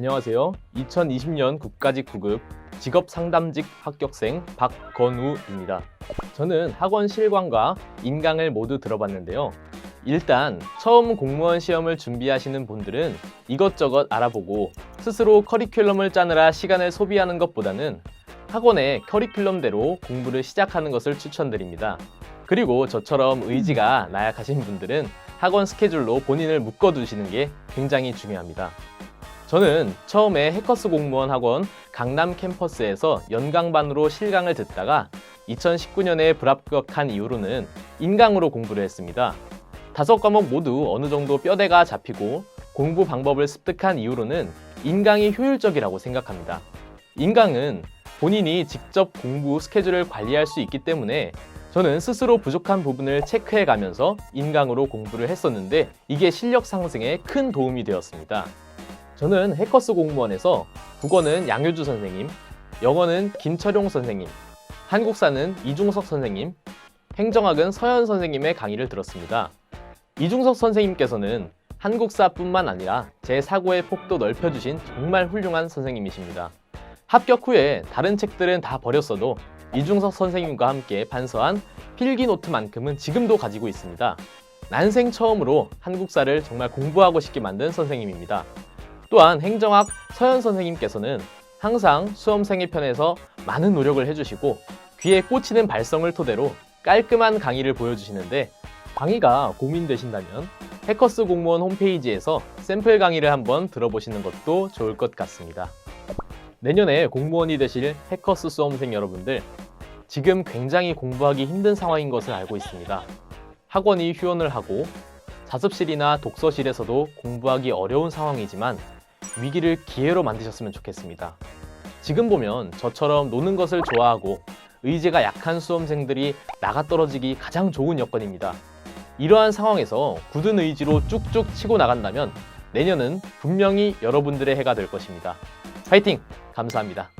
안녕하세요. 2020년 국가직 9급 직업 상담직 합격생 박건우입니다. 저는 학원 실광과 인강을 모두 들어봤는데요. 일단 처음 공무원 시험을 준비하시는 분들은 이것저것 알아보고 스스로 커리큘럼을 짜느라 시간을 소비하는 것보다는 학원의 커리큘럼대로 공부를 시작하는 것을 추천드립니다. 그리고 저처럼 의지가 나약하신 분들은 학원 스케줄로 본인을 묶어두시는 게 굉장히 중요합니다. 저는 처음에 해커스 공무원 학원 강남 캠퍼스에서 연강반으로 실강을 듣다가 2019년에 불합격한 이후로는 인강으로 공부를 했습니다. 다섯 과목 모두 어느 정도 뼈대가 잡히고 공부 방법을 습득한 이후로는 인강이 효율적이라고 생각합니다. 인강은 본인이 직접 공부 스케줄을 관리할 수 있기 때문에 저는 스스로 부족한 부분을 체크해 가면서 인강으로 공부를 했었는데 이게 실력 상승에 큰 도움이 되었습니다. 저는 해커스 공무원에서 국어는 양효주 선생님, 영어는 김철용 선생님, 한국사는 이중석 선생님, 행정학은 서현 선생님의 강의를 들었습니다. 이중석 선생님께서는 한국사뿐만 아니라 제 사고의 폭도 넓혀주신 정말 훌륭한 선생님이십니다. 합격 후에 다른 책들은 다 버렸어도 이중석 선생님과 함께 반서한 필기 노트만큼은 지금도 가지고 있습니다. 난생 처음으로 한국사를 정말 공부하고 싶게 만든 선생님입니다. 또한 행정학 서현 선생님께서는 항상 수험생의 편에서 많은 노력을 해주시고 귀에 꽂히는 발성을 토대로 깔끔한 강의를 보여주시는데 강의가 고민되신다면 해커스 공무원 홈페이지에서 샘플 강의를 한번 들어보시는 것도 좋을 것 같습니다. 내년에 공무원이 되실 해커스 수험생 여러분들 지금 굉장히 공부하기 힘든 상황인 것을 알고 있습니다. 학원이 휴원을 하고 자습실이나 독서실에서도 공부하기 어려운 상황이지만 위기를 기회로 만드셨으면 좋겠습니다. 지금 보면 저처럼 노는 것을 좋아하고 의지가 약한 수험생들이 나가 떨어지기 가장 좋은 여건입니다. 이러한 상황에서 굳은 의지로 쭉쭉 치고 나간다면 내년은 분명히 여러분들의 해가 될 것입니다. 파이팅! 감사합니다.